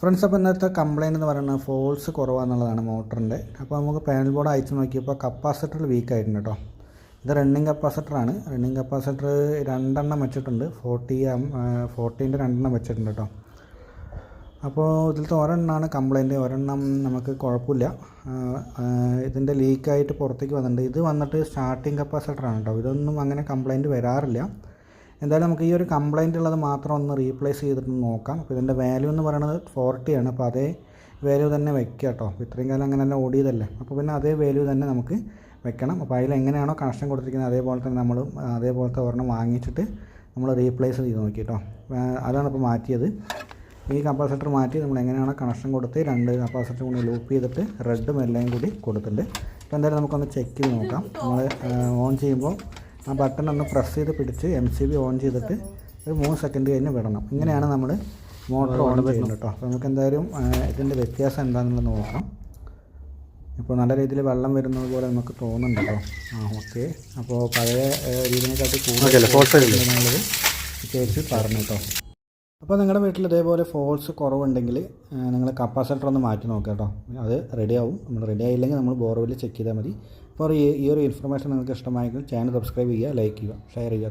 Friends അപ്പോൾ ഇന്നത്തെ complaint എന്ന് പറയുന്നത് ഫോൾസ് കുറവാന്നുള്ളതാണ് മോട്ടറിന്റെ. അപ്പോൾ നമുക്ക് പാനൽ ബോർഡ് അയച്ചു നോക്കിയപ്പോൾ കപ്പാസിറ്റർ വീക്ക് ആയിട്ടുണ്ട് കേട്ടോ. ഇത് റണ്ണിങ് കപ്പാസിറ്ററാണ് റണ്ണിങ് കപ്പാസിറ്റർ രണ്ടെണ്ണം വെച്ചിട്ടുണ്ട്. ഫോർട്ടി ഫോർട്ടീന്റെ രണ്ടെണ്ണം വെച്ചിട്ടുണ്ട് കേട്ടോ. അപ്പോൾ ഇതിലത്തെ ഒരെണ്ണമാണ് കംപ്ലയിന്റ് ഒരെണ്ണം നമുക്ക് കുഴപ്പമില്ല. ഇതിന്റെ ലീക്കായിട്ട് പുറത്തേക്ക് വന്നിട്ടുണ്ട്. ഇത് വന്നിട്ട് സ്റ്റാർട്ടിങ് കപ്പാസിറ്ററാണ് കേട്ടോ. ഇതൊന്നും അങ്ങനെ കംപ്ലയിന്റ് വരാറില്ല. എന്തായാലും നമുക്ക് ഈ ഒരു കംപ്ലയിന്റ് ഉള്ളത് മാത്രം ഒന്ന് റീപ്ലേസ് ചെയ്തിട്ട് നോക്കാം. അപ്പോൾ ഇതിന്റെ വാല്യൂ എന്ന് പറയുന്നത് ഫോർട്ടിയാണ് അപ്പോൾ അതേ വാല്യൂ തന്നെ വെക്കുക കേട്ടോ. അപ്പോൾ ഇത്രയും കാലം അങ്ങനെ തന്നെ ഓടിയതല്ലേ. അപ്പോൾ പിന്നെ അതേ വാല്യൂ തന്നെ നമുക്ക് വെക്കണം. അപ്പോൾ അതിൽ എങ്ങനെയാണോ കണക്ഷൻ കൊടുത്തിരിക്കുന്നത് അതേപോലെ തന്നെ നമ്മൾ അതേപോലത്തെ ഒരെണ്ണം വാങ്ങിച്ചിട്ട് നമ്മൾ റീപ്ലേസ് ചെയ്ത് നോക്കി കേട്ടോ. അതാണ് ഇപ്പോൾ മാറ്റിയത്. ഈ കപ്പാസിറ്റർ മാറ്റി നമ്മൾ എങ്ങനെയാണോ കണക്ഷൻ കൊടുത്ത് രണ്ട് കപ്പാസിറ്റർ കൂടി ലൂപ്പ് ചെയ്തിട്ട് റെഡും എല്ലാം കൂടി കൊടുത്തിട്ടുണ്ട്. അപ്പോൾ എന്തായാലും നമുക്കൊന്ന് ചെക്ക് ചെയ്ത് നോക്കാം. നമ്മൾ ഓൺ ചെയ്യുമ്പോൾ ആ ബട്ടൺ ഒന്ന് പ്രസ് ചെയ്ത് പിടിച്ച് എം സി ബി ഓൺ ചെയ്തിട്ട് ഒരു മൂന്ന് സെക്കൻഡ് കഴിഞ്ഞ് വിടണം. ഇങ്ങനെയാണ് നമ്മൾ മോട്ടോർ ഓൺ ചെയ്യുന്നത് കേട്ടോ. അപ്പോൾ നമുക്ക് എന്തായാലും ഇതിന്റെ വ്യത്യാസം എന്താണെന്നുള്ളത് നോക്കാം ഇപ്പോൾ നല്ല രീതിയിൽ വെള്ളം വരുന്നത് പോലെ നമുക്ക് തോന്നുന്നുണ്ട് കേട്ടോ. ആ ഓക്കെ. അപ്പോൾ പഴയ രീതിനെക്കാട്ടി കൂടുതൽ എന്നുള്ളത് ചേച്ചി പറഞ്ഞു കേട്ടോ. അപ്പോൾ നിങ്ങളുടെ വീട്ടിൽ ഇതേപോലെ ഫോൾസ് കുറവുണ്ടെങ്കിൽ നിങ്ങൾ കപ്പാസിറ്റർ ഒന്ന് മാറ്റി നോക്കുക കേട്ടോ. അത് റെഡി ആവും. നമ്മൾ റെഡി ആയില്ലെങ്കിൽ നമ്മൾ ബോർവെൽ ചെക്ക് ചെയ്താൽ മതി. അപ്പോൾ ഈ ഒരു ഇൻഫർമേഷൻ നിങ്ങൾക്ക് ഇഷ്ടമായെങ്കിൽ ചാനൽ സബ്സ്ക്രൈബ് ചെയ്യുക ലൈക്ക് ചെയ്യുക ഷെയർ ചെയ്യുക.